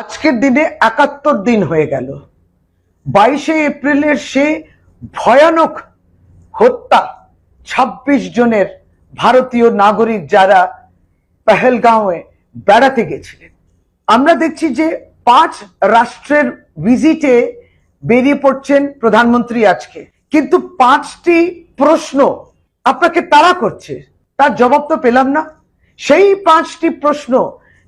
আজকের দিনে একাত্তর দিন হয়ে গেল। বাইশে এপ্রিলের সে ভয়ানক হত্যা ২৬ জনের ভারতীয় নাগরিক যারা পেহেলগাঁওয়ে বেড়াতে গেছিলেন। আমরা দেখছি যে পাঁচ রাষ্ট্রের ভিজিটে বেরিয়ে পড়ছেন প্রধানমন্ত্রী আজকে। কিন্তু পাঁচটি প্রশ্ন আপনাকে তারা করছে, তার জবাব তো পেলাম না। সেই পাঁচটি প্রশ্ন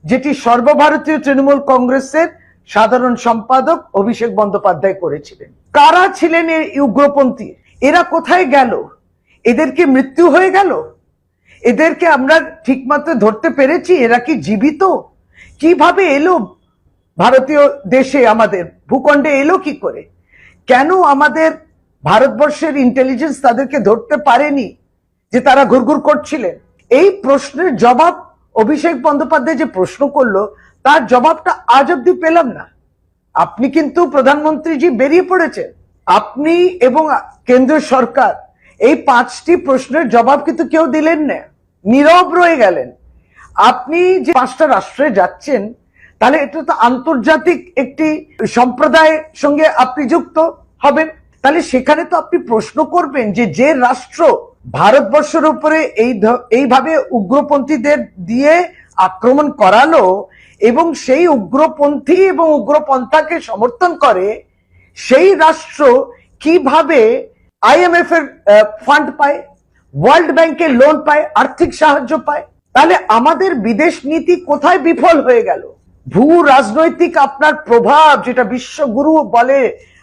যেটি সর্বভারতীয় তৃণমূল কংগ্রেসের সাধারণ সম্পাদক অভিষেক বন্দ্যোপাধ্যায় করেছিলেন। কারা ছিলেন এই উগ্রপন্থী? এরা কোথায় গেল? এদেরকে মৃত্যু হয়ে গেল? এদেরকে আমরা ঠিকমতো ধরতে পেরেছি? এরা কি জীবিত? কীভাবে এলো ভারতীয় দেশে আমাদের? ভূখণ্ডে এলো কি করে? কেন আমাদের ভারতবর্ষের ইন্টেলিজেন্স তাদেরকে ধরতে পারেনি যে তারা ঘুরঘুর করছিলেন? এই প্রশ্নের জবাব অভিষেক বন্দ্যোপাধ্যায় যে প্রশ্ন করল, তার জবাবটা আজ অব্দি পেলাম না। আপনি কিন্তু প্রধানমন্ত্রীজি বেরিয়ে পড়েছেন। আপনি এবং কেন্দ্রীয় সরকার এই পাঁচটি প্রশ্নের জবাব কিন্তু কেউ দিলেন না, নীরব রয়ে গেলেন। আপনি যে পাঁচটা রাষ্ট্রে যাচ্ছেন, তাহলে এটা তো আন্তর্জাতিক একটি সম্প্রদায়ের সঙ্গে আপনি যুক্ত হবেন। তাহলে সেখানে তো আপনি প্রশ্ন করবেন যে যে রাষ্ট্র ভারতবর্ষের উপরে এই এইভাবে উগ্রপন্থীদের দিয়ে আক্রমণ করালো এবং সেই উগ্রপন্থী এবং উগ্রপন্থাকে সমর্থন করে সেই রাষ্ট্র কীভাবে আইএমএফ এর ফান্ড পায় ওয়ার্ল্ড ব্যাংকের লোন পায়, আর্থিক সাহায্য পায়, তাহলে আমাদের বিদেশ নীতি কোথায় বিফল হয়ে গেল? ভূ রাজনৈতিক আপনার প্রভাব যেটা বিশ্বগুরু বলে,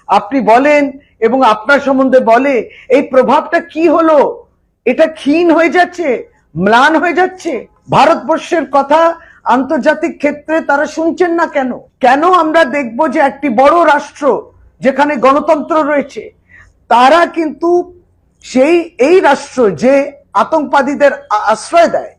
আপনি বলেন এবং আপনার সম্বন্ধে বলে, এই প্রভাবটা কি হলো? এটা ক্ষীণ হয়ে যাচ্ছে, ম্লান হয়ে যাচ্ছে। ভারতবর্ষের কথা আন্তর্জাতিক ক্ষেত্রে তারা শুনছেন না কেন? কেন আমরা দেখব যে একটি বড় রাষ্ট্র যেখানে গণতন্ত্র রয়েছে, তারা কিন্তু সেই, এই রাষ্ট্র যে আতঙ্কবাদীদের আশ্রয় দেয়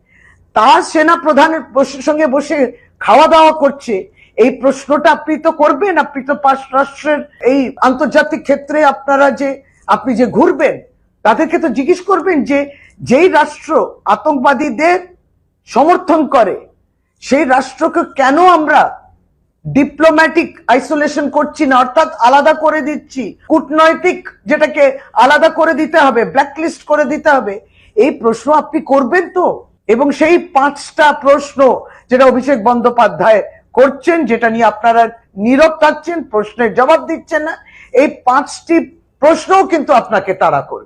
তার সেনা প্রধানের সঙ্গে বসে খাওয়া দাওয়া করছে। এই প্রশ্নটা আপনি তো করবেন, আপনি তো পাঁচ রাষ্ট্রের এই আন্তর্জাতিক ক্ষেত্রে আপনারা যে, আপনি যে ঘুরবেন তাদেরকে তো জিজ্ঞেস করবেন যে যেই রাষ্ট্র আতঙ্কবাদীদের সমর্থন করে, সেই রাষ্ট্রকে কেন আমরা ডিপ্লোম্যাটিক আইসোলেশন করছি না? অর্থাৎ আলাদা করে দিচ্ছি। কূটনৈতিক যেটাকে আলাদা করে দিতে হবে ব্ল্যাকলিস্ট করে দিতে হবে। এই প্রশ্ন আপনি করবেন তো? এবং সেই পাঁচটা প্রশ্ন যেটা অভিষেক বন্দ্যোপাধ্যায় করছেন, যেটা নিয়ে আপনারা নীরব থাকছেন, প্রশ্নের জবাব দিচ্ছেন না, এই পাঁচটি প্রশ্নও কিন্তু আপনাকে তাড়া করবে।